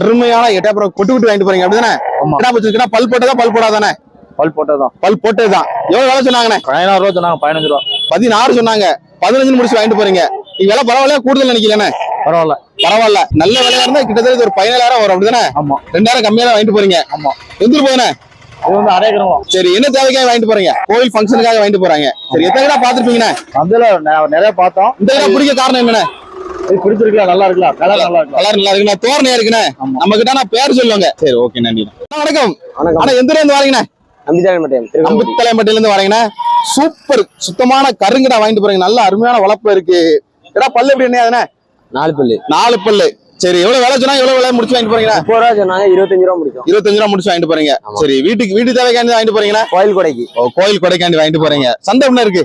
அருமையான எட்டாப்புறம் கொட்டு கொட்டு வாங்கிட்டு போறீங்க. அப்படிதானே. கிடா வச்சிருக்கா பல் போட்டதா? பல் போடாதானே? பல் போட்டதுதான். பல் போட்டதுதான். எவ்வளவு வேலை சொன்னாங்கண்ணே? பதினாறு ரூபா சொன்னாங்க பதினஞ்சு ரூபா. பதினாறு சொன்னாங்க. பதினஞ்சு முடிச்சு வாங்கிட்டு போறீங்க. நீங்க விலை பரவாயில்ல கூடுதல் நினைக்கலண்ணே? பரவாயில்ல. பரவாயில்ல. நல்ல விலையா இருந்தா கிட்டத்தட்ட ஒரு பதினேழாயிரம் வரும். அப்படிதானே? ஆமா. ரெண்டாயிரம் கம்மியா தான் வாங்கிட்டு போறீங்க. ஆமா. எந்த போதுண்ணே இது வந்து அரைக்கிறோம் சரி என்ன தேவைக்காக வாங்கிட்டு போறீங்க? கோவில் ஃபங்க்ஷனுக்காக வாங்கிட்டு போறாங்க. சரி எத்தனை கிடா பாத்துருப்பீங்கண்ணே அதுல நிறைய பார்த்தோம். இந்த கிடா பிடிக்க காரணம் என்னண்ணே? பிடிச்சிருக்கலாம் நல்லா இருக்கலாம் கலர் நல்லா இருக்கலாம் கலர் நல்லா இருக்குண்ணே. தோரணையா இருக்குண்ணே. ஆமா. நம்ம கிட்ட நான் பேர் சொல்லுவாங்க. சரி ஓகே நன்றி. வணக்கம். வணக்கம். ஆனா எந்த இருந்து வரீங்கண்ணே? அம்புத்தலைமட்டில இருந்து வரீங்கண்ணே. சூப்பர். சுத்தமான கருங்கடா வாங்கிட்டு போறீங்க. நல்ல அருமையான வளர்ப்பு இருக்கு. ஏடா பல்லு எப்படி என்ன நாலு பல்லு. நாலு பல்லு. சரி எவ்வளவு வேலை சொன்னா எவ்வளவு வேலை முடிச்சு வாங்கிட்டு போறீங்க முப்பது ரூபா சொன்னாங்க இருபத்தஞ்சு ரூபா முடிக்கும் இருபத்தஞ்சு ரூபா முடிச்சு வாங்கிட்டு போறீங்க. சரி வீட்டுக்கு வீட்டு தேவைக்காண்டி வாங்கிட்டு போறீங்களா கோயில் கொடைக்கு. கோயில் கொடைக்காண்டி வாங்கிட்டு போறீங்க. சந்தை என்ன இருக்கு?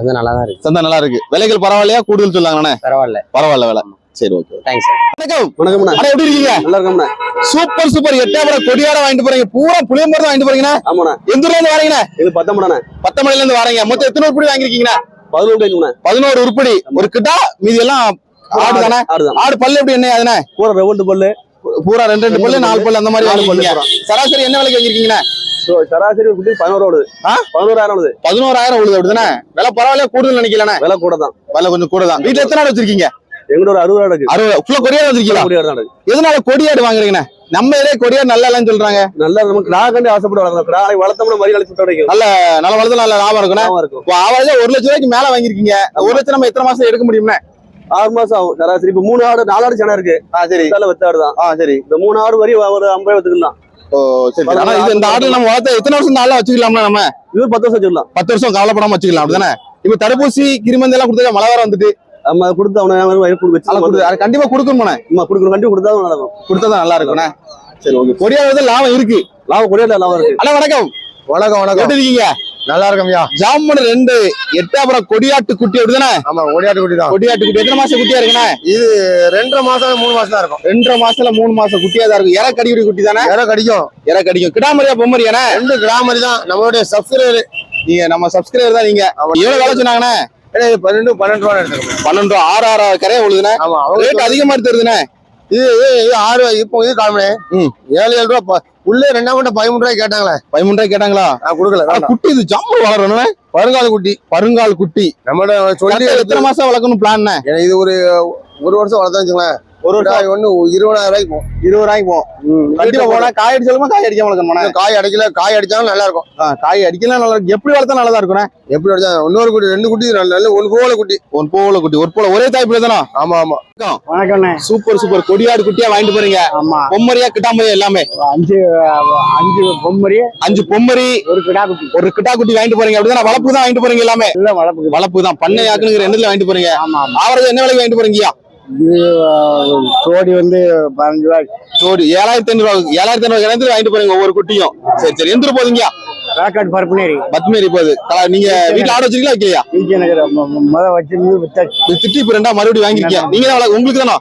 அது நல்லா தான் இருக்கு. சந்தை நல்லா இருக்கு. விலைகள் பரவாயில்லையா? கூடுதல் சொல்லாங்கண்ணே பரவாயில்ல. பரவாயில்ல விலை. சரி ஓகே. தேங்க்ஸ் சார் வணக்கம். வணக்கம்ண்ணா. அண்ணா எப்படி இருக்கீங்க? நல்லா இருக்கோம்ண்ணா. Super super. எட்டாபுரம் கொடியாட வாங்கிட்டு போறீங்க. பூரா புளியம்பரம் வாங்கிட்டு போறீங்கண்ணா? ஆமாண்ணா. எந்த ஊர்ல இருந்து வரீங்கண்ணா? இது பத்தம்படாண்ணா பத்தமலையில இருந்து வரீங்க. மொத்தம் எத்தனை உருப்படி வாங்கிருக்கீங்கண்ணா பதினொன்று ஐந்துண்ணா பதினோரு உருப்படி. ஒரு கிட்டா மீதி எல்லாம் ஆடு தானே ஆடு பல்லு எப்படி என்ன அதுண்ணே? கூட ரெவண்டு பல்லு. பூரா ரெண்டு ரெண்டு பல்லு நாலு பல்லு. அந்த மாதிரி சராசரி என்ன விலைக்கு வாங்கிருக்கீங்கண்ணா சராசரி ஒரு குட்டி பதினோரு ஓடுது? பதினோராயிரம் ஓடுது பதினோராயிரம் உழுது அப்படிதானே? விலை பரவாயில்ல கூடுதல் நினைக்கலண்ணே. விலை கூட தான் விலை கொஞ்சம் கூட தான் வீட்டுல எத்தனை ஆடு வச்சிருக்கீங்க? எங்கிட்ட ஒரு அறுபது இருக்கு. அறுபது ஃபுல்லா கொடியாடு வச்சிருக்கீங்களா? கூடிய தான் எதனால கொடியாடு வாங்குறீங்கண்ணே? நம்ம இதே கொடியாடு நல்லா இல்லைன்னு சொல்றாங்க. நல்லா நம்ம கிடா கண்டு ஆசைப்பட்டு வளர்க்கணும். கிடா வளர்த்தோம்னா மறி கழிச்சு விட்டு கிடைக்கும். நல்ல வளர்த்து நல்ல லாபம் இருக்குண்ணே. லாபம் இருக்கும். ஆவரேஜா ஒரு லட்ச ரூபாய்க்கு மேல வாங்கிருக்கீங்க ஒரு லட்சம் நம்ம எத்தனை மாசம் எடுக்க முடியும்ண்ணே? ஆறு மாசம் ஆகும். சராசரி. இப்ப மூணு ஆடு நாலு ஆடு சேனா இருக்கு. சரி. இதால வெத்த ஆடு தான் சரி. இந்த மூணு ஆடு வரி ஒரு ஐம்பது சரி. ஆனா இது இந்த ஆடு நம்ம வளர்த்த எத்தனை வருஷம் நாளா வச்சுக்கலாம்னா நம்ம? இது பத்து வருஷம் வச்சுக்கலாம். பத்து வருஷம் கவலைப்படாம வச்சுக்கலாம் அப்படிதானே? இப்ப தடுப்பூசி கிருமந்தி எல்லாம் கொடுத்தா மழை வேற வந்துட்டு. நம்ம கொடுத்து அவனை கண்டிப்பா கொடுக்கணும் கொடுக்கணும் கண்டிப்பா கொடுத்தா தான் நடக்கும் கொடுத்தா நல்லா இருக்கும்ண்ணே சரி ஓகே. கொடியாடு லாபம் இருக்கு. லாபம் கொடியா லாபம் இருக்கு. அண்ணா வணக்கம். வணக்கம் வணக்கம். எப்படி இருக்கீங்க? நல்லா இருக்கம்யா ஜாமுன் ரெண்டு எட்டாபுரம் கொடியாட்டு குட்டி அப்படிதானே? ஆமா ஓடியாட்டு குட்டி தான். கொடியாட்டு குட்டி. எத்தனை மாசம் குட்டியா இருக்குண்ணே? இது ரெண்டரை மாசம் மூணு மாசம் தான் இருக்கும். ரெண்டரை மாசத்துல மூணு மாசம் குட்டியா தான் இருக்கும். இற கடிக்குடி குட்டி தானே? வேற கடிக்கும். இற கடிக்கும். கிடாமரியா பொம்மரியானே ரெண்டு கிராமரி தான். நம்மளுடைய சப்ஸ்கிரைபர் நீங்க நம்ம சப்ஸ்கிரைபர் தான் நீங்க. எவ்வளவு வேலை சொன்னாங்கண்ணே? பன்னெண்டு பன்னெண்டு ரூபா எடுத்துக்கணும் பன்னெண்டு ரூபா ஆறு ஆறு கரையா அவங்க ரேட் அதிகமா தெரியுதுண்ணே இது இது ஆறு இப்போ இது காமனே. ஏழு ஏழு ரூபா உள்ளே ரெண்டாம் மட்டும் பதிமூணு ரூபாய் கேட்டாங்களே. பதிமூணு ரூபாய் கேட்டாங்களா? நான் கொடுக்கல. குட்டி இது ஜம்மு வளரணும்ண்ணே வருங்கால குட்டி. பருங்கால் குட்டி. நம்மளோட சொல்லி எத்தனை மாசம் வளர்க்கணும் பிளான் இது ஒரு ஒரு வருஷம் வளர்த்தா வச்சுங்களேன் ஒரு ஒரு ஒண்ணு இருபதாயிரம் ரூபாய்க்கு போகும் இருபது ரூபாய்க்கு போகும் கண்டிப்பா போனா காய் அடிச்சாலுமா காய் அடிக்காம இந்த காய் அடிக்கல காய் அடிச்சாலும் நல்லா இருக்கும் காய் அடிக்கலாம் நல்லா இருக்கும். எப்படி வளர்த்தா நல்லா தான் இருக்குண்ணே எப்படி அடிச்சா இன்னொரு குட்டி ரெண்டு குட்டி நல்ல நல்ல ஒன்று போல குட்டி. ஒரு போல குட்டி ஒரு போல. ஒரே தாய்ப்புல தானே? ஆமா ஆமா. வணக்கம்ண்ணே. Super super. கொடியாடு குட்டியா வாங்கிட்டு போறீங்க. ஆமா. பொம்மரியா கிட்டாமரியா எல்லாமே? அஞ்சு அஞ்சு பொம்மரி அஞ்சு பொம்மரி ஒரு கிடா குட்டி ஒரு கிட்டா குட்டி வாங்கிட்டு போறீங்க. அப்படிதான்? வளர்ப்பு தான் வாங்கிட்டு போறீங்க எல்லாமே? எல்லாம் வளர்ப்புக்கு வளர்ப்பு தான். பண்ணை ஆக்குங்கிற எண்ணத்துல வாங்கிட்டு போறீங்க. ஆமா ஆவரேஜ் என்ன விலைக்கு வாங்கிட்டு போறீங்க ஜோடி வந்து பதினஞ்சு ரூபாய். ஜோடி ஏழாயிரத்தி ஐநூறு ஏழாயிரத்தி ஐநூறு வாங்கிட்டு போறீங்க ஒவ்வொரு குட்டியும். சரி சரி எந்திரு போதுங்கயா வேக்காடு பருப்புனேரி பத்மேரி போகுது. நீங்க வீட்டுல ஆட வச்சிருக்கீங்களா வைக்கலையா முத வச்சிருந்து வித்தாச்சு இப்ப ரெண்டா மறுபடியும் வாங்கிருக்கீங்க. நீங்க தான் உங்களுக்கு தானோ?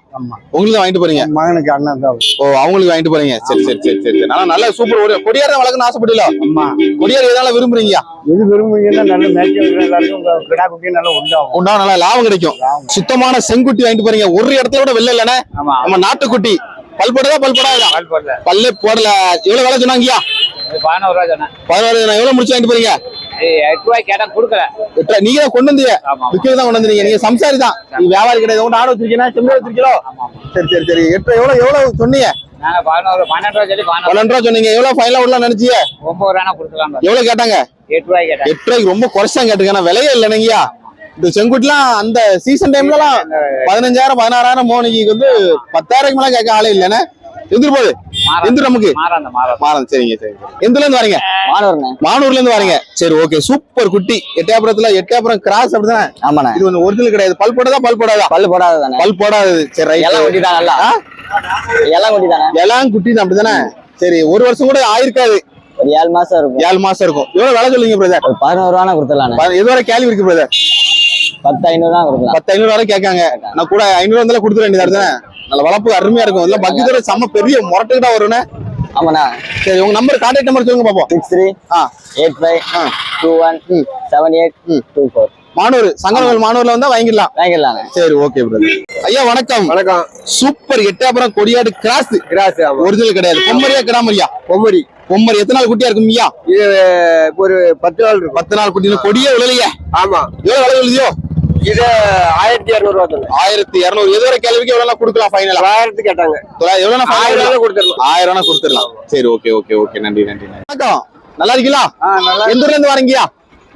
உங்களுக்கு தான் வாங்கிட்டு போறீங்க. மகனுக்கு அண்ணன் தான். ஓ அவங்களுக்கு வாங்கிட்டு போறீங்க. சரி சரி சரி சரி. ஆனா நல்ல சூப்பர் ஒரு கொடியார வளர்க்கணும்னு ஆசைப்படல ஆமா. கொடியார் எதனால விரும்புறீங்க? எது விரும்புங்கன்னா நல்ல மேய்ச்சல் எல்லாருக்கும் கிடா குட்டி நல்லா உண்டாகும். உண்டா நல்லா லாபம் கிடைக்கும். சுத்தமான செங்குட்டி வாங்கிட்டு போறீங்க. ஒரு இடத்துல கூட வெள்ள இல்லனே நம்ம நாட்டுக்குட்டி. பல் போட்டதா பல் போடாதா பல்லே போடல. எவ்வளவு வேலை சொன்னாங்கய்யா? பதினோரு ரூபா சொன்னேன். எவ்வளவு முடிச்சு வாங்கிட்டு போறீங்க? எட்டு ரூபாய் கேட்டா கொடுக்கல. எட்டரை. நீங்க தான் கொண்டு வந்தீங்க. விக்கிறது தான் கொண்டு வந்தீங்க. நீங்க சம்சாரி தான். நீங்க வியாபாரி கிடையாது. உங்க ஆடு வச்சிருக்கீங்களோ? சரி சரி சரி. எட்டு எவ்வளவு எவ்வளவு சொன்னீங்க? பதினோரு பன்னெண்டு ரூபா சொல்லி பதினோரு. பன்னெண்டு ரூபா சொன்னீங்க. எவ்வளவு ஃபைனலா விடலாம் நினைச்சீங்க ஒன்பது ரூபா கொடுக்கலாம் எவ்வளவு கேட்டாங்க? எட்டு ரூபாய் கேட்டேன். எட்டு ரூபாய்க்கு ரொம்ப குறைச்சா கேட்டுங்க ஆனா விலையே இல்லைங்கய்யா இந்த செங்குட்டிலாம் அந்த சீசன் டைம்லலாம் பதினஞ்சாயிரம் பதினாறாயிரம் மோனிக்கு வந்து பத்தாயிரம் மேல கேட்க ஆளே இல்லைண்ணே எந்திரு எந்திரு நமக்கு? சரிங்க சரி எந்துல இருந்து வரீங்க? மாணவர்ண்ணே மானூர்ல இருந்து வரீங்க. சரி ஓகே சூப்பர் குட்டி. எட்டயபுரத்துல எட்டயபுரம் கிராஸ் அப்படிதானே? ஆமாண்ணே. இது வந்து ஒரிஜினல் கிடையாது. பல் போட்டதா பல் போடாதா? பல்லு போடாத பல் போடாதது. சரி எல்லாம் ரைட் குட்டி தான் நல்லா எல்லாம் குட்டி தானே எல்லாம் குட்டி தான் அப்படிதானே? சரி ஒரு வருஷம் கூட ஆயிருக்காது. ஒரு ஏழு மாசம் இருக்கும். ஏழு மாசம் இருக்கும். எவ்வளவு வேலை சொல்லுங்க பிரதர் பதினோரு ரூபா கொடுத்துடலாண்ணே. எதுவரை கேள்வி இருக்கு பிரதர் பத்து ஐநூறு தான் கொடுக்கலாம். பத்து ஐநூறு வரை கேட்காங்க. நான் கூட ஐநூறு வந்தாலும் கொடுத்துட வேண்டியதா நல்ல வளர்ப்பு அருமையா இருக்கும். இல்ல பக்கத்துல செம்ம பெரிய முரட்டுக்கிட்டா வரும்னே. ஆமாண்ணா. சரி உங்க நம்பர் கான்டாக்ட் நம்பர் சொல்லுங்க பாப்போம். சிக்ஸ் த்ரீ ஆ. எயிட் ஃபைவ் ஆ. டூ ஒன் ம். செவன் எயிட் ம். டூ ஃபோர் மானூர் சங்கரவல் மானூர்ல வந்தா வாங்கிடலாம். வாங்கிடலாங்க சரி ஓகே பிரதர் ஐயா வணக்கம். வணக்கம். சூப்பர் எட்டாபுரம் கொடியாடு கிராஸ். கிராஸ் ஆமா. ஒரிஜினல் கிடையாது. பொம்மரியா கிடாமரியா? பொம்மரி. பொம்மரி. எத்தனை நாள் குட்டியா இருக்கும் ஐயா? ஒரு பத்து நாள் பத்து நாள் குட்டி கொடியே விழலையே. ஆமா. எவ்வளவு விழுதியோ? இது ஆயிரத்தி இரநூறுவா ஆயிரத்தி இருநூறு எது வரை கேள்விக்கு எவ்வளவு கொடுக்கலாம் ஃபைனலா ஆயிரத்து கேட்டாங்க. எவ்வளவு ஆயிரம் ரூபாய் கொடுத்துடலாம். ஆயிரம் ரூபாய் கொடுத்துடலாம். சரி ஓகே ஓகே ஓகே நன்றி நன்றி. வணக்கம். நல்லா இருக்கீங்களா? எந்த ஊர்ல இருந்து வரீங்கயா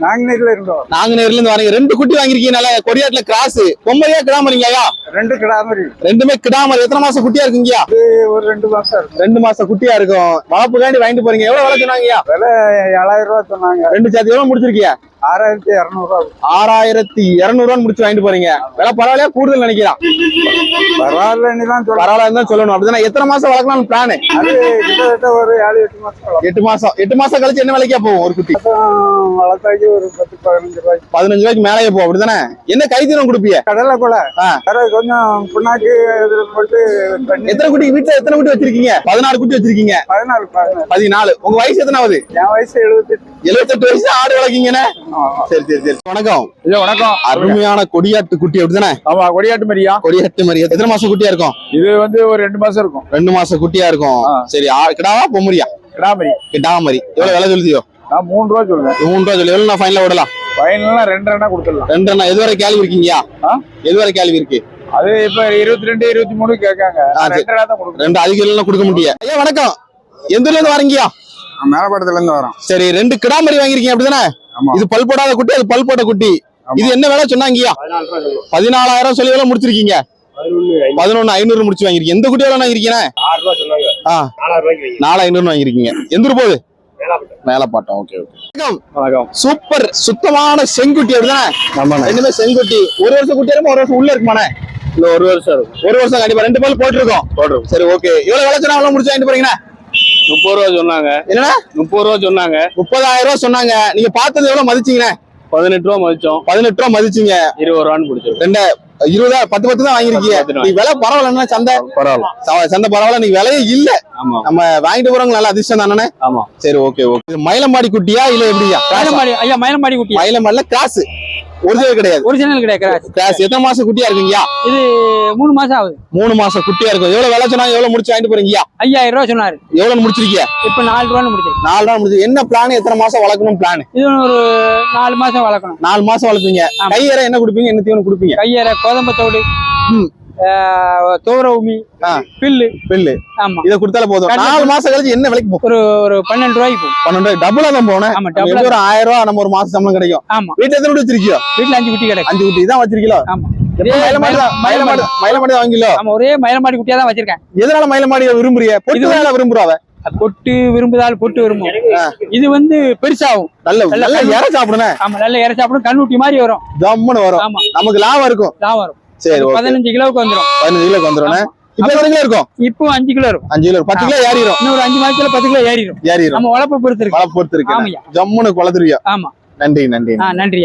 நாங்குநேரில் இருந்தோம். நாங்குநேர்ல இருந்து வரீங்க. ரெண்டு குட்டி வாங்கிருக்கீங்க நல்லா. கொடியாட்டுல கிராஸ் பொம்மரியா கிடாமரிங்கயா ரெண்டு கிடாமரி ரெண்டுமே கிடாமரி எத்தனை மாசம் குட்டியா இருக்குங்கயா ஒரு ரெண்டு மாசம் ரெண்டு மாசம் குட்டியா இருக்கும். வளர்ப்புக்காண்டி வாங்கிட்டு போறீங்க. எவ்வளவு விலை சொன்னாங்கய்யா? விலை ஏழாயிரம் ரூபா சொன்னாங்க. ரெண்டு சேர்த்து எவ்வளவு முடிச்சிருக்கியா ஆறாயிரத்தி இரநூறுவா. ஆறாயிரத்தி இருநூறு முடிச்சு வாங்கிட்டு போறீங்க. விலை பரவாயில்லையா? கூடுதல் நினைக்கிறா பரவாயில்லன்னு தான் பரவாயில்ல தான் சொல்லணும். அப்படிதானே? எத்தனை மாசம் வளர்க்கலாம்னு பிளானு அது கிட்டத்தட்ட ஒரு ஏழு எட்டு மாசம். எட்டு மாசம். எட்டு மாசம் கழிச்சு என்ன விலைக்கா போகும் ஒரு குட்டி? வளர்த்தாக்கி ஒரு பத்து பதினஞ்சு ரூபாய்க்கு. பதினஞ்சு ரூபாய்க்கு மேலேயே போகும். அப்படிதானே? என்ன கைத்தீரம் கொடுப்பிய? கடலை கூட கொஞ்சம் புண்ணாக்கு போட்டு எத்தனை குட்டி? வீட்டுல எத்தனை குட்டி வச்சிருக்கீங்க? பதினாறு குட்டி வச்சிருக்கீங்க. பதினாலு பதினாலு. உங்க வயசு எத்தனை ஆகுது என் வயசு எழுபத்தெட்டு எழுபத்தெட்டு வயசு ஆடு வளர்க்கீங்கண்ணே. சரி சரி சரி. வணக்கம். ஐயா வணக்கம். அருமையான கொடியாட்டு குட்டி அப்படிதானே ஆமா கொடியாட்டு மாதிரியா? கொடியாட்டு மாதிரி. எத்தனை மாசம் குட்டியா இருக்கும்? இது வந்து ஒரு ரெண்டு மாசம் இருக்கும். ரெண்டு மாசம் குட்டியா இருக்கும். சரி கிடாவா பொம்மரியா கிடாமரி கிடாமரி எவ்வளவு விலை சொல்லுதியோ? நான் மூணு ரூபா சொல்லுவேன். மூணு ரூபா சொல்லி. எவ்வளவு நான் ஃபைனலா விடலாம் ஃபைனல்லாம் ரெண்டு ரெண்டா கொடுத்துடலாம். ரெண்டு அண்ணா. எதுவரை கேள்வி இருக்கீங்கயா ஆ? எதுவரை கேள்வி இருக்கு? அது இப்ப இருபத்தி ரெண்டு இருபத்தி மூணு கேட்காங்க. ரெண்டு ரெண்டா ரெண்டு அதிகம் கொடுக்க முடியாது ஐயா வணக்கம். எந்த ஊர்ல இருந்து வரீங்கயா மேலப்படத்துல இருந்து வரோம் சரி ரெண்டு கிடாமரி வாங்கிருக்கீங்க அப்படிதானே. இது பல் போடாத குட்டி அது பல் போட்ட குட்டி இது என்ன விலை சொன்னாங்கய்யா? பதினாலாயிரம் சொல்லி எவ்வளவு முடிச்சிருக்கீங்க? பதினொன்னு ஐநூறு. முடிச்சு வாங்கிருக்கீங்க எந்த குட்டி எவ்வளவு வாங்கிருக்கீங்க ஆ. நாலு ஐநூறு வாங்கிருக்கீங்க எந்த போகுது? மேலப்பாட்டம் ஓகே ஓகே. வணக்கம். சூப்பர். சுத்தமான செங்குட்டி அப்படிதானே? ரெண்டுமே செங்குட்டி. ஒரு வருஷம் குட்டி இருக்கும்? ஒரு வருஷம் உள்ள இருக்குமாண்ணே? இல்ல ஒரு வருஷம் இருக்கும். ஒரு வருஷம் கண்டிப்பா. ரெண்டு பால் போட்டிருக்கோம். போடுறோம் சரி ஓகே. இவ்வளவு விலை சொன்னா எவ்வளவு முடிச்சு வாங்கிட்டு போறீங்கண்ணா? முப்பது ரூபா சொன்னாங்க. என்னண்ணா முப்பது ரூபா சொன்னாங்க. முப்பதாயிரம் ரூபாய் சொன்னாங்க. நீங்க பார்த்தது எவ்வளவு மதிச்சீங்கண்ணே? பதினெட்டு ரூபா மதிச்சோம். பதினெட்டு ரூபா மதிச்சீங்க. இருபது ரூபான்னு பிடிச்சிருக்கோம் ரெண்டு இருபதா பத்து பத்து தான் வாங்கிருக்கீங்க பத்து, பத்து நீ விலை பரவாயில்லன்னா சந்தை. பரவாயில்ல. சந்தை பரவாயில்ல நீ விலையே இல்ல. ஆமா. நம்ம வாங்கிட்டு போறவங்க நல்ல அதிர்ஷ்டம் தானே ஆமா. சரி ஓகே ஓகே. இது மயிலம்பாடி குட்டியா இல்ல எப்படியா? மயிலம்பாடி ஐயா மயிலம்பாடி குட்டி. மயிலம்பாடில கிராஸ் ஒரிஜினல் கிடையாது. ஒரிஜினல் கிடையாது கிராஸ் எத்தனை மாசம் குட்டியா இருக்குங்கய்யா? இது மூணு மாசம் ஆகுது. மூணு மாசம் குட்டியா இருக்கும். எவ்வளவு விலை சொன்னாங்க எவ்வளவு முடிச்சு வாங்கிட்டு போறீங்கயா ஐயாயிரம் ரூபா சொன்னாரு. எவ்வளவு முடிச்சிருக்கீங்க இப்ப நாலு ரூபான்னு முடிச்சிருக்கு. நாலு நாள் முடிச்சு. என்ன பிளான் எத்தனை மாசம் வளர்க்கணும் பிளான் இது ஒரு நாலு மாசம் வளர்க்கணும். நாலு மாசம் வளர்ப்பீங்க. கையற என்ன கொடுப்பீங்க? என்ன தீவனம் கொடுப்பீங்க? கையற கோதம்பத்தோடு ம். தோர உமி ஆ. பில்லு. பில்லு. ஆமா. இதை கொடுத்தாலே போதும். நாலு மாசம் கழிச்சு என்ன விலைக்கு போகும்? ஒரு ஒரு பன்னெண்டு ரூபாய்க்கு பன்னெண்டு டபுளா தான் போனேன் ஆமா நம்ம டபுள் ஒரு ஆயிரம் ரூபாய் நம்ம ஒரு மாசம் சம்பளம் கிடைக்கும். ஆமா. வீட்டுல எத்தனை குட்டி வச்சிருக்கியோ? வீட்டுல அஞ்சு குட்டி கிடைக்கும். அஞ்சு குட்டி. தான் வச்சிருக்கீங்களோ? ஆமா. மயிலமாடி மயிலமாடி மயிலமாடி வாங்கிலோ ஆமா ஒரே மயிலம்பாடி குட்டியா தான் வச்சிருக்கேன். எதனால மயிலமாடியை விரும்புறிய பொட்டு விரும்புறாவ பொட்டு விரும்புதால் பொட்டு விரும்பும். இது வந்து பெருசாகும். நல்ல நல்ல. இற சாப்பிடுனேன் ஆமா நல்ல இறை சாப்பிடும். கண்ணுட்டி மாதிரி வரும். ஜம்முன்னு வரும். ஆமா. நமக்கு லாபம் இருக்கும். தான் வரும். சரி பதினஞ்சு கிலோவுக்கு வந்துரும். பதினஞ்சு கிலோக்கு வந்துடும் இப்ப எத்தனை கிலோ இருக்கும்? இப்போ அஞ்சு கிலோ இருக்கும். அஞ்சு கிலோ பத்து கிலோ ஏறிடும் இன்னும் ஒரு அஞ்சு மாசத்துல பத்து கிலோ ஏறிடும் ஏறிடும் நம்ம உழப்ப பொறுத்து இருக்கு. மழை பொறுத்து இருக்கு. ஜம்முன்னு குளத்துருவியா? ஆமா. நன்றி நன்றி ஆ நன்றி